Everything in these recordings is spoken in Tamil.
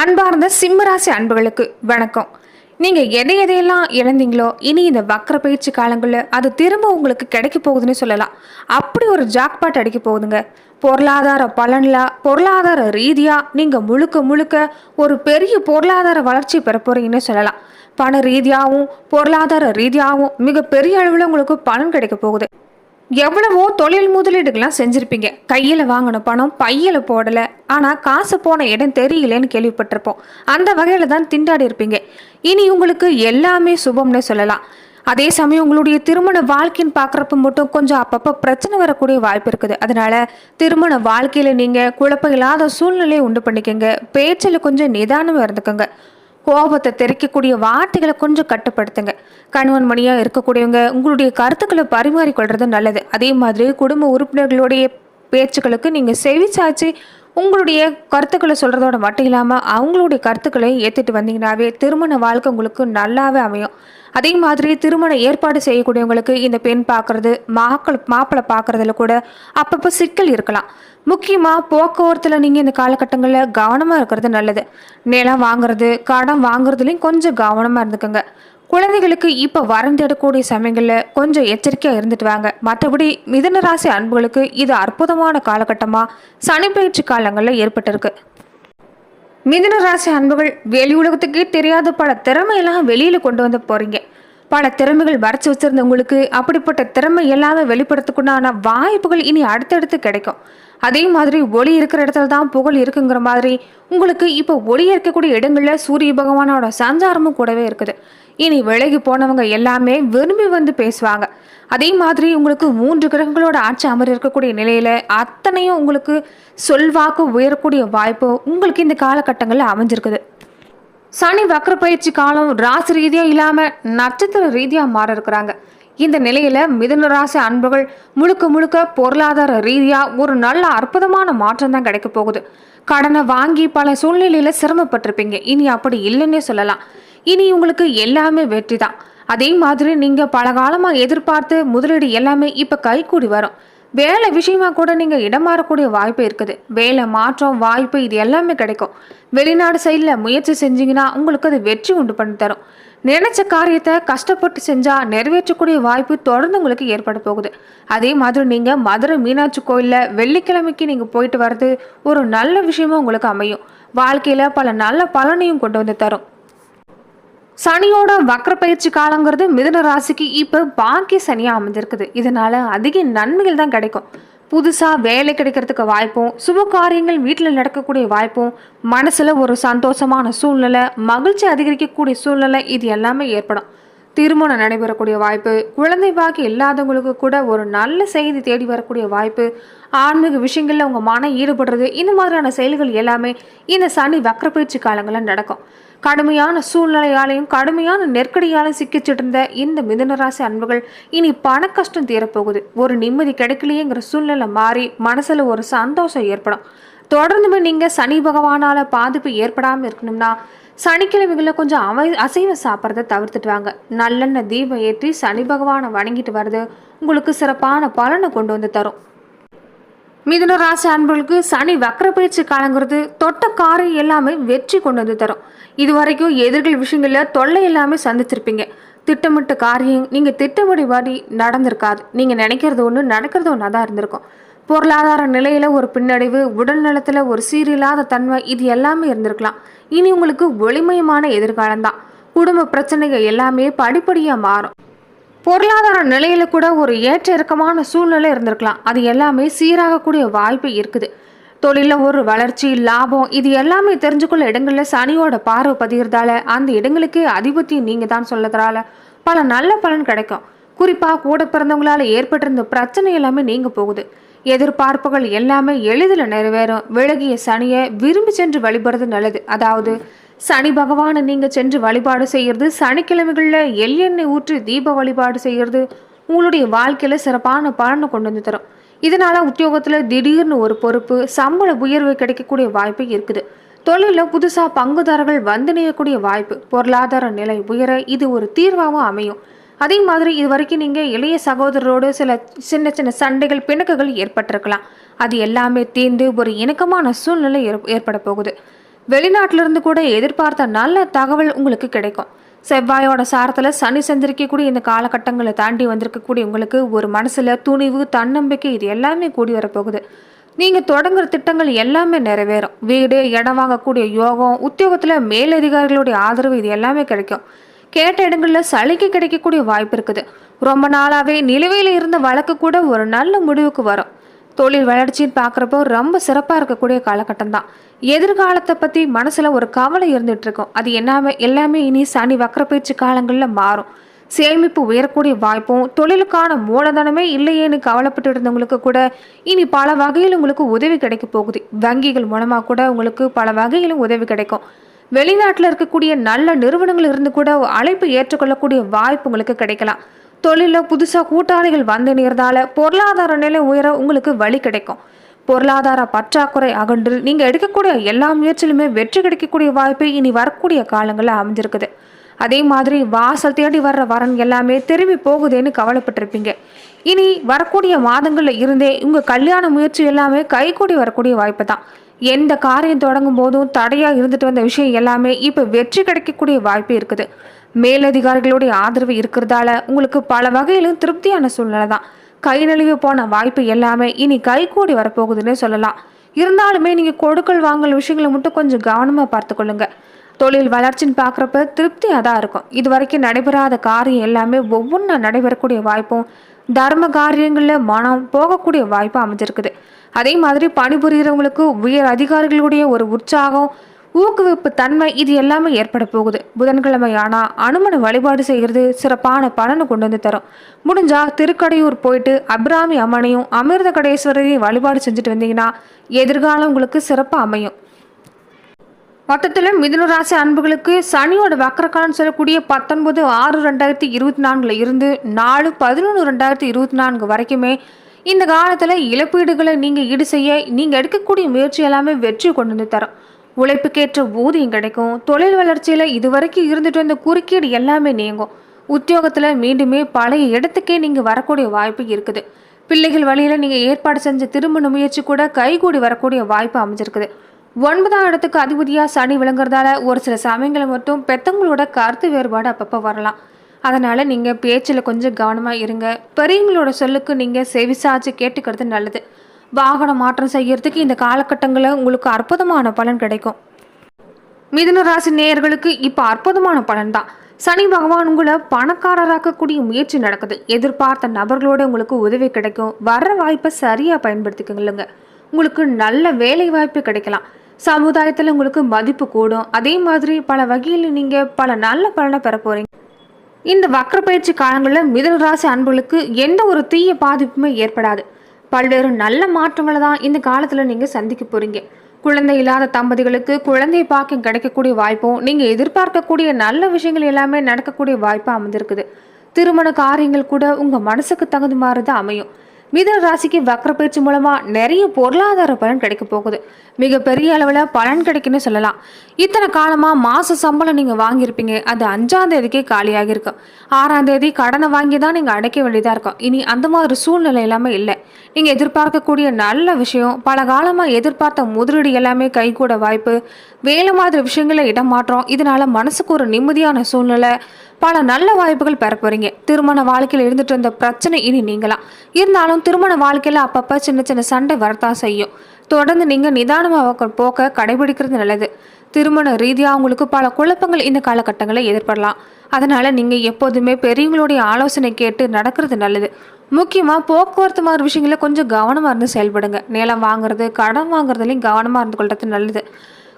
அன்பார்ந்த சிம்மராசி அன்புகளுக்கு வணக்கம். நீங்கள் எதை எதையெல்லாம் இழந்தீங்களோ இனி இந்த வக்கர பயிற்சி காலங்களில் அது திரும்ப உங்களுக்கு கிடைக்க போகுதுன்னு சொல்லலாம். அப்படி ஒரு ஜாக்பாட் அடிக்க போகுதுங்க. பொருளாதார பலனில் பொருளாதார ரீதியாக நீங்கள் முழுக்க முழுக்க ஒரு பெரிய பொருளாதார வளர்ச்சி பெற போகிறீங்கன்னு சொல்லலாம். பண ரீதியாகவும் பொருளாதார ரீதியாகவும் மிக பெரிய அளவில் உங்களுக்கு பலன் கிடைக்க போகுது. எவ்வளவோ தொழில் முதலீடுகள்லாம் செஞ்சுருப்பீங்க. கையில் வாங்கின பணம் பையில் போடலை. ஆனால் காசு போன இடம் தெரியலன்னு கேள்விப்பட்டிருப்போம். அந்த வகையில் தான் திண்டாடி இருப்பீங்க. இனி உங்களுக்கு எல்லாமே சுபம்னு சொல்லலாம். அதே சமயம் உங்களுடைய திருமண வாழ்க்கைன்னு பார்க்குறப்ப மட்டும் கொஞ்சம் அப்பப்போ பிரச்சனை வரக்கூடிய வாய்ப்பு இருக்குது. அதனால திருமண வாழ்க்கையில் நீங்கள் குழப்பம் இல்லாத சூழ்நிலையை உண்டு பண்ணிக்கோங்க. பேச்சில் கொஞ்சம் நிதானமாக இருந்துக்கோங்க. கோபத்தை தெரிக்கக்கூடிய வார்த்தைகளை கொஞ்சம் கட்டுப்படுத்துங்க. கணவன் மணியாக இருக்கக்கூடியவங்க உங்களுடைய கருத்துக்களை பரிமாறிக்கொள்வது நல்லது. அதே மாதிரி குடும்ப உறுப்பினர்களுடைய பேச்சுக்களுக்கு நீங்கள் செவிச்சாச்சு உங்களுடைய கருத்துக்களை சொல்கிறதோட மட்டும் இல்லாமல் அவங்களுடைய கருத்துக்களை ஏற்றுட்டு வந்தீங்கன்னாவே திருமண வாழ்க்கை உங்களுக்கு நல்லாவே அமையும். அதே மாதிரி திருமண ஏற்பாடு செய்யக்கூடியவங்களுக்கு இந்த பெண் பார்க்குறது மாக்கள் மாப்பிள்ளை பார்க்குறதுல கூட அப்பப்போ சிக்கல் இருக்கலாம். முக்கியமாக போக்குவரத்தில் நீங்கள் இந்த காலகட்டங்களில் கவனமாக இருக்கிறது நல்லது. நிலம் வாங்குறது கடன் வாங்குறதுலையும் கொஞ்சம் கவனமாக இருந்துக்கோங்க. குழந்தைகளுக்கு இப்போ வரந்தெடக்கூடிய சமயங்களில் கொஞ்சம் எச்சரிக்கையாக இருந்துட்டு வாங்க. மற்றபடி மிதன ராசி அன்புகளுக்கு இது அற்புதமான காலகட்டமாக சனிப்பயிற்சி காலங்களில் ஏற்பட்டிருக்கு. மிதன ராசி அன்புகள் வெளி உலகத்துக்கே தெரியாத பல திறமையெல்லாம் வெளியில் கொண்டு வந்து போகிறீங்க பல திறமைகள் வரைச்சி வச்சுருந்த உங்களுக்கு அப்படிப்பட்ட திறமை எல்லாமே வெளிப்படுத்துக்குண்டான வாய்ப்புகள் இனி அடுத்தடுத்து கிடைக்கும். அதே மாதிரி ஒளி இருக்கிற இடத்துல தான் புகழ் இருக்குங்கிற மாதிரி உங்களுக்கு இப்போ ஒளி இருக்கக்கூடிய இடங்களில் சூரிய பகவானோட சஞ்சாரமும் கூடவே இருக்குது. இனி விலகி போனவங்க எல்லாமே விரும்பி வந்து பேசுவாங்க. அதே மாதிரி உங்களுக்கு மூன்று கிரகங்களோட ஆட்சி அமர் இருக்கக்கூடிய நிலையில் அத்தனையும் உங்களுக்கு சொல்வாக்கு உயரக்கூடிய வாய்ப்பு உங்களுக்கு இந்த காலகட்டங்களில் அமைஞ்சிருக்குது. சனி வக்கர பயிற்சி காலம் ராசி ரீதியாக இல்லாமல் நட்சத்திர ரீதியாக மாற இருக்கிறாங்க. இந்த நிலையில மிதுன ராசி அன்புகள் முழுக்க முழுக்க பொருளாதார ரீதியா ஒரு நல்ல அற்புதமான மாற்றம் தான் கிடைக்க போகுது. கடனை வாங்கி பல சூழ்நிலையில சிரமப்பட்டிருப்பீங்க. இனி அப்படி இல்லைன்னே சொல்லலாம். இனி உங்களுக்கு எல்லாமே வெற்றி தான் அதே மாதிரி நீங்கள் பல காலமாக எதிர்பார்த்து முதலீடு எல்லாமே இப்போ கைகூடி வரும். வேலை விஷயமா கூட நீங்கள் இடம் மாறக்கூடிய வாய்ப்பு இருக்குது. வேலை மாற்றம் வாய்ப்பு இது எல்லாமே கிடைக்கும். வெளிநாடு சைடில் முயற்சி செஞ்சீங்கன்னா உங்களுக்கு அது வெற்றி உண்டு பண்ணி தரும். நினைச்ச காரியத்தை கஷ்டப்பட்டு செஞ்சால் நிறைவேற்றக்கூடிய வாய்ப்பு தொடர்ந்து உங்களுக்கு ஏற்பட போகுது. அதே மாதிரி நீங்கள் மதுரை மீனாட்சி கோயிலில் வெள்ளிக்கிழமைக்கு நீங்கள் போயிட்டு வர்றது ஒரு நல்ல விஷயமும் உங்களுக்கு அமையும். வாழ்க்கையில் பல நல்ல பலனையும் கொண்டு வந்து தரும். சனியோட வக்ர பயிற்சி காலங்கிறது மிதன ராசிக்கு இப்போ பாக்கிய சனியாக அமைஞ்சிருக்குது. இதனால அதிக நன்மைகள் தான் கிடைக்கும். புதுசாக வேலை கிடைக்கிறதுக்கு வாய்ப்பும் சுப காரியங்கள் வீட்டில் நடக்கக்கூடிய வாய்ப்பும் மனசில் ஒரு சந்தோஷமான சூழ்நிலை மகிழ்ச்சி அதிகரிக்கக்கூடிய சூழ்நிலை இது எல்லாமே ஏற்படும். திருமணம் நடைபெறக்கூடிய வாய்ப்பு குழந்தை பாக்கி இல்லாதவங்களுக்கு கூட ஒரு நல்ல செய்தி தேடி வரக்கூடிய வாய்ப்பு ஆன்மீக விஷயங்களில் உங்கள் மனம் ஈடுபடுறது இந்த மாதிரியான செயல்கள் எல்லாமே இந்த சனி வக்கரப்பயிற்சி பயிற்சி காலங்களில் நடக்கும். கடுமையான சூழ்நிலையாலையும் கடுமையான நெருக்கடியாலையும் சிக்கிச்சிட்டு இருந்த இந்த மிதுனராசி அன்புகள் இனி பண கஷ்டம் தீரப்போகுது. ஒரு நிம்மதி கிடைக்கலையேங்கிற சூழ்நிலை மாறி மனசில் ஒரு சந்தோஷம் ஏற்படும். தொடர்ந்துமே நீங்கள் சனி பகவானால பாதிப்பு ஏற்படாமல் இருக்கணும்னா சனிக்கிழமைகளில் கொஞ்சம் அவை அசைவம் சாப்பிட்றத தவிர்த்துட்டு வாங்க. நல்லெண்ணெய் தீபம் ஏற்றி சனி பகவானை வணங்கிட்டு வர்றது உங்களுக்கு சிறப்பான பலனை கொண்டு வந்து தரும். மிதுன ராசி அன்பர்களுக்கு சனி வக்கர பயிற்சி காலங்கிறது தொட்ட காரியம் எல்லாமே வெற்றி கொண்டு வந்து தரும். இது வரைக்கும் எதிர்கள் விஷயங்களில் தொல்லை எல்லாமே சந்திச்சிருப்பீங்க. திட்டமிட்ட காரியம் நீங்கள் திட்டமிடி நடந்திருக்காது. நீங்கள் நினைக்கிறது ஒன்று நடக்கிறது ஒன்றா தான் இருந்திருக்கும். பொருளாதார நிலையில் ஒரு பின்னடைவு உடல் நலத்தில் ஒரு சீரில்லாத தன்மை இது எல்லாமே இருந்திருக்கலாம். இனி உங்களுக்கு ஒளிமயமான எதிர்காலம் தான். குடும்ப பிரச்சனைகள் எல்லாமே படிப்படியாக மாறும். பொருளாதார நிலையில கூட ஒரு ஏற்ற இறக்கமான சூழ்நிலை இருந்திருக்கலாம். அது எல்லாமே சீராகக்கூடிய வாய்ப்பு இருக்குது. தொழிலில் ஒரு வளர்ச்சி லாபம் இது எல்லாமே தெரிஞ்சுக்கொள்ள இடங்களில் சனியோட பார்வை பதிகிறதால அந்த இடங்களுக்கு அதிபத்தியம் நீங்கள் தான் சொல்லதால பல நல்ல பலன் கிடைக்கும். குறிப்பாக கூட பிறந்தவங்களால ஏற்பட்டிருந்த பிரச்சனை எல்லாமே நீங்கள் போகுது. எதிர்பார்ப்புகள் எல்லாமே எளிதில் நிறைவேறும். விலகிய சனியை விரும்பி சென்று வழிபடுறது நல்லது. அதாவது சனி பகவானை நீங்கள் சென்று வழிபாடு செய்கிறது சனிக்கிழமைகளில் எள்ளெண்ணெய் ஊற்றி தீப வழிபாடு செய்கிறது உங்களுடைய வாழ்க்கையில் சிறப்பான பலனை கொண்டு வந்து தரும். இதனால் உத்தியோகத்தில் திடீர்னு ஒரு பொறுப்பு சம்பள உயர்வு கிடைக்கக்கூடிய வாய்ப்பு இருக்குது. தொழிலில் புதுசாக பங்குதாரர்கள் வந்து இணையக்கூடிய வாய்ப்பு பொருளாதார நிலை உயர இது ஒரு தீர்வாகவும் அமையும். அதே மாதிரி இது வரைக்கும் நீங்கள் இளைய சகோதரரோடு சில சின்ன சின்ன சண்டைகள் பிணக்குகள் ஏற்பட்டிருக்கலாம். அது எல்லாமே தீர்ந்து ஒரு இணக்கமான சூழ்நிலை ஏற்பட போகுது. வெளிநாட்டிலிருந்து கூட எதிர்பார்த்த நல்ல தகவல் உங்களுக்கு கிடைக்கும். செவ்வாயோட சாரத்தில் சனி சந்திரிக்கக்கூடிய இந்த காலகட்டங்களை தாண்டி வந்திருக்கக்கூடிய உங்களுக்கு ஒரு மனசில் துணிவு தன்னம்பிக்கை இது எல்லாமே கூடி வரப்போகுது. நீங்கள் தொடங்குற திட்டங்கள் எல்லாமே நிறைவேறும். வீடு இடம் வாங்கக்கூடிய யோகம் உத்தியோகத்தில் மேலதிகாரிகளுடைய ஆதரவு இது எல்லாமே கிடைக்கும். கேட்ட இடங்களில் சலுகை கிடைக்கக்கூடிய வாய்ப்பு இருக்குது. ரொம்ப நாளாகவே நிலுவையில் இருந்த வழக்கு கூட ஒரு நல்ல முடிவுக்கு வரும். தொழில் வளர்ச்சின்னு பார்க்குறப்போ ரொம்ப சிறப்பாக இருக்கக்கூடிய காலகட்டம் தான் எதிர்காலத்தை பற்றி மனசில் ஒரு கவலை இருந்துகிட்டு இருக்கும். அது எல்லாமே எல்லாமே இனி சனி வக்கரப்பயிற்சி காலங்களில் மாறும். சேமிப்பு உயரக்கூடிய வாய்ப்பும் தொழிலுக்கான மூலதனமே இல்லையேன்னு கவலைப்பட்டு இருந்தவங்களுக்கு கூட இனி பல வகையில் உங்களுக்கு உதவி கிடைக்க போகுது. வங்கிகள் மூலமாக கூட உங்களுக்கு பல வகையிலும் உதவி கிடைக்கும். வெளிநாட்டில் இருக்கக்கூடிய நல்ல நிறுவனங்கள் இருந்து கூட அழைப்பு ஏற்றுக்கொள்ளக்கூடிய வாய்ப்பு உங்களுக்கு கிடைக்கலாம். தொழிலில் புதுசாக கூட்டாளிகள் வந்து நேர்ந்தால பொருளாதார நிலை உயர உங்களுக்கு வழி கிடைக்கும். பொருளாதார பற்றாக்குறை அகன்று நீங்கள் எடுக்கக்கூடிய எல்லா முயற்சியிலுமே வெற்றி கிடைக்கக்கூடிய வாய்ப்பு இனி வரக்கூடிய காலங்களில் அமைஞ்சிருக்குது. அதே மாதிரி வாசல் தேடி வர்ற வரன் எல்லாமே திரும்பி போகுதேன்னு கவலைப்பட்டிருப்பீங்க. இனி வரக்கூடிய மாதங்களில் இருந்தே உங்கள் கல்யாண முயற்சி எல்லாமே கைகூடி வரக்கூடிய வாய்ப்பு தான். எந்த காரியம் தொடங்கும் போதும் தடையாக இருந்துட்டு வந்த விஷயம் எல்லாமே இப்போ வெற்றி கிடைக்கக்கூடிய வாய்ப்பு இருக்குது. மேலதிகாரிகளுடைய ஆதரவு இருக்கிறதால உங்களுக்கு பல வகையிலும் திருப்தியான சூழ்நிலை தான். கை நழுவி போன வாய்ப்பு எல்லாமே இனி கைகூடி வரப்போகுதுன்னே சொல்லலாம். இருந்தாலுமே நீங்கள் கொடுக்கல் வாங்கல் விஷயங்களை மட்டும் கொஞ்சம் கவனமாக பார்த்துக்கொள்ளுங்க. தொழில் வளர்ச்சின்னு பார்க்குறப்ப திருப்தியாக தான் இருக்கும். இது வரைக்கும் நடைபெறாத காரியம் எல்லாமே ஒவ்வொன்றா நடைபெறக்கூடிய வாய்ப்பும் தர்ம காரியங்களில் மனம் போகக்கூடிய வாய்ப்பு அமைஞ்சிருக்குது. அதே மாதிரி பணிபுரிகிறவங்களுக்கு உயர் அதிகாரிகளுடைய ஒரு உற்சாகம் ஊக்குவிப்பு தன்மை இது எல்லாமே ஏற்பட போகுது. புதன்கிழமை ஆனால் அனுமனை வழிபாடு செய்கிறது சிறப்பான பலனை கொண்டு வந்து தரும். முடிஞ்சா திருக்கடையூர் போயிட்டு அபிராமி அம்மனையும் அமிர்த கடேஸ்வரரையும் வழிபாடு செஞ்சுட்டு வந்தீங்கன்னா எதிர்காலம் உங்களுக்கு சிறப்பாக அமையும். மொத்தத்தில் மிதுனராசி அன்புகளுக்கு சனியோட வக்கரக்காலம்னு சொல்லக்கூடிய பத்தொன்பது ஆறு ரெண்டாயிரத்தி இருபத்தி நான்கில் இருந்து நாலு பதினொன்று ரெண்டாயிரத்தி இருபத்தி நான்கு வரைக்குமே இந்த காலத்தில் இழப்பீடுகளை நீங்கள் ஈடு செய்ய நீங்கள் எடுக்கக்கூடிய முயற்சி எல்லாமே வெற்றி கொண்டு வந்து தரும். உழைப்புக்கேற்ற ஊதியம் கிடைக்கும். தொழில் வளர்ச்சியில் இதுவரைக்கும் இருந்துட்டு வந்த குறுக்கீடு எல்லாமே நீங்கும். உத்தியோகத்தில் மீண்டுமே பழைய இடத்துக்கே நீங்கள் வரக்கூடிய வாய்ப்பு இருக்குது. பிள்ளைகள் வழியில் நீங்கள் ஏற்பாடு செஞ்ச திருமண முயற்சி கூட கைகூடி வரக்கூடிய வாய்ப்பு அமைஞ்சிருக்குது. ஒன்பதாம் இடத்துக்கு அதிபதியாக சனி விளங்குறதால ஒரு சில சமயங்களை மட்டும் பெத்தவங்களோட கருத்து வேறுபாடு அப்பப்போ வரலாம். அதனால் நீங்கள் பேச்சில் கொஞ்சம் கவனமாக இருங்க. பெரியவங்களோட சொல்லுக்கு நீங்கள் செவிசாச்சு கேட்டுக்கிறது நல்லது. வாகன மாற்றம் செய்கிறதுக்கு இந்த காலகட்டங்களில் உங்களுக்கு அற்புதமான பலன் கிடைக்கும். மிதுனராசி நேயர்களுக்கு இப்போ அற்புதமான பலன் தான் சனி பகவான் உங்களை பணக்காரராக்கக்கூடிய முயற்சி நடக்குது. எதிர்பார்த்த நபர்களோட உங்களுக்கு உதவி கிடைக்கும். வர்ற வாய்ப்பை சரியாக பயன்படுத்திக்கங்களுங்க உங்களுக்கு நல்ல வேலை வாய்ப்பு கிடைக்கலாம். சமுதாயத்தில் உங்களுக்கு மதிப்பு கூடும். அதே மாதிரி பல வகையில் நீங்கள் பல நல்ல பலனை பெற போகிறீங்க இந்த வக்கர பயிற்சி காலங்களில் மிதுன ராசி அன்புகளுக்கு எந்த ஒரு தீய பாதிப்புமே ஏற்படாது. பல்வேறு நல்ல மாற்றங்களை தான் இந்த காலத்தில் நீங்கள் சந்திக்க போகிறீங்க குழந்தை இல்லாத தம்பதிகளுக்கு குழந்தை பார்க்க கிடைக்கக்கூடிய வாய்ப்பும் நீங்கள் எதிர்பார்க்கக்கூடிய நல்ல விஷயங்கள் எல்லாமே நடக்கக்கூடிய வாய்ப்பாக அமைந்திருக்குது. திருமண காரியங்கள் கூட உங்கள் மனசுக்கு தகுந்த மாதிரி தான் அமையும். மிதன ராசிக்கு வக்கர பயிற்சி மூலமாக நிறைய பொருளாதார பலன் கிடைக்க போகுது. மிகப்பெரிய அளவில் பலன் கிடைக்குன்னு சொல்லலாம். இத்தனை காலமாக மாத சம்பளம் நீங்கள் வாங்கியிருப்பீங்க. அது அஞ்சாம் தேதிக்கே காலியாக இருக்கும் ஆறாம் தேதி கடனை வாங்கி தான் நீங்கள் அடைக்க வேண்டியதாக இருக்கும். இனி அந்த மாதிரி சூழ்நிலை எல்லாமே இல்லை. நீங்கள் எதிர்பார்க்கக்கூடிய நல்ல விஷயம் பல காலமாக எதிர்பார்த்த முதலீடு எல்லாமே கைகூட வாய்ப்பு வேலை மாதிரி விஷயங்களில் இடமாற்றம் இதனால மனசுக்கு ஒரு நிம்மதியான சூழ்நிலை பல நல்ல வாய்ப்புகள் பெற போகிறீங்க திருமண வாழ்க்கையில் இருந்துட்டு இருந்த பிரச்சனை இனி நீங்களாம் இருந்தாலும் திருமண வாழ்க்கையில் அப்பப்போ சின்ன சின்ன சண்டை வரத்தான் செய்யும். தொடர்ந்து நீங்கள் நிதானமாக போக்க கடைபிடிக்கிறது நல்லது. திருமண ரீதியாக உங்களுக்கு பல குழப்பங்கள் இந்த காலகட்டங்களில் ஏற்படலாம். அதனால் நீங்கள் எப்போதுமே பெரியவங்களுடைய ஆலோசனை கேட்டு நடக்கிறது நல்லது. முக்கியமாக போக்குவரத்து மாதிரி விஷயங்களில் கொஞ்சம் கவனமாக இருந்து செயல்படுங்க. நிலம் வாங்குறது கடன் வாங்குறதுலையும் கவனமாக இருந்து கொள்வது நல்லது.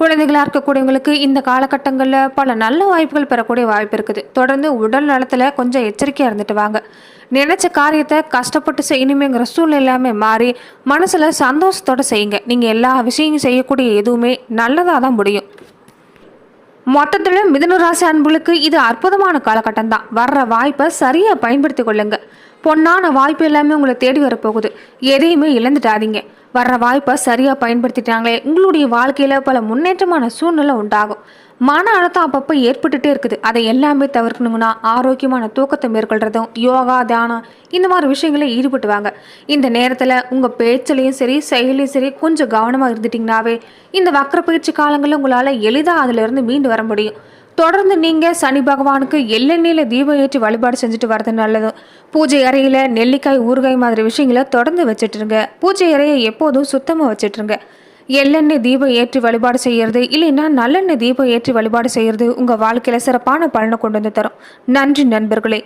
குழந்தைகளாக இருக்கக்கூடியவங்களுக்கு இந்த காலகட்டங்களில் பல நல்ல வாய்ப்புகள் பெறக்கூடிய வாய்ப்பு இருக்குது. தொடர்ந்து உடல் நலத்தில் கொஞ்சம் எச்சரிக்கையாக இருந்துட்டு வாங்க. நினைச்ச காரியத்தை கஷ்டப்பட்டு செய்யணுமேங்கிற சூழ்நிலை எல்லாமே மாறி மனசில் சந்தோஷத்தோடு செய்யுங்க. நீங்கள் எல்லா விஷயங்களும் செய்யக்கூடிய எதுவுமே நல்லதாக தான் முடியும். மொத்தத்தில் மிதுன ராசி அன்புகளுக்கு இது அற்புதமான காலகட்டம் தான். வர்ற வாய்ப்பை சரியாக பயன்படுத்தி கொள்ளுங்க. பொன்னான வாய்ப்பு எல்லாமே உங்களை தேடி வரப்போகுது. எதையுமே இழந்துட்டாதீங்க வர்ற வாய்ப்பை சரியாக பயன்படுத்திட்டாங்களே உங்களுடைய வாழ்க்கையில் பல முன்னேற்றமான சூழ்நிலை உண்டாகும். மன அழுத்தம் அப்பப்போ ஏற்பட்டுட்டே இருக்குது. அதை எல்லாமே தவிர்க்கணுங்கன்னா ஆரோக்கியமான தூக்கத்தை மேற்கொள்கிறதும் யோகா தியானம் இந்த மாதிரி விஷயங்களில் ஈடுபட்டு வாங்க இந்த நேரத்தில் உங்கள் பேச்சிலையும் சரி செயலையும் சரி கொஞ்சம் கவனமாக இருந்துட்டிங்கனாவே இந்த வக்கர பயிற்சி காலங்களில் உங்களால் எளிதாக அதிலிருந்து மீண்டு வர முடியும். தொடர்ந்து நீங்கள் சனி பகவானுக்கு எள்ளெண்ணெயில் தீபம் ஏற்றி வழிபாடு செஞ்சுட்டு வர்றது நல்லது. பூஜை அறையில் நெல்லிக்காய் ஊறுகாய் மாதிரி விஷயங்களை தொடர்ந்து வச்சுட்டுருங்க. பூஜை அறையை எப்போதும் சுத்தமாக வச்சுட்டுருங்க. எள்ளெண்ணெய் தீபம் ஏற்றி வழிபாடு செய்கிறது இல்லைன்னா நல்லெண்ணெய் தீபம் ஏற்றி வழிபாடு செய்கிறது உங்கள் வாழ்க்கையில் சிறப்பான பலனை கொண்டு வந்து தரும். நன்றி நண்பர்களே.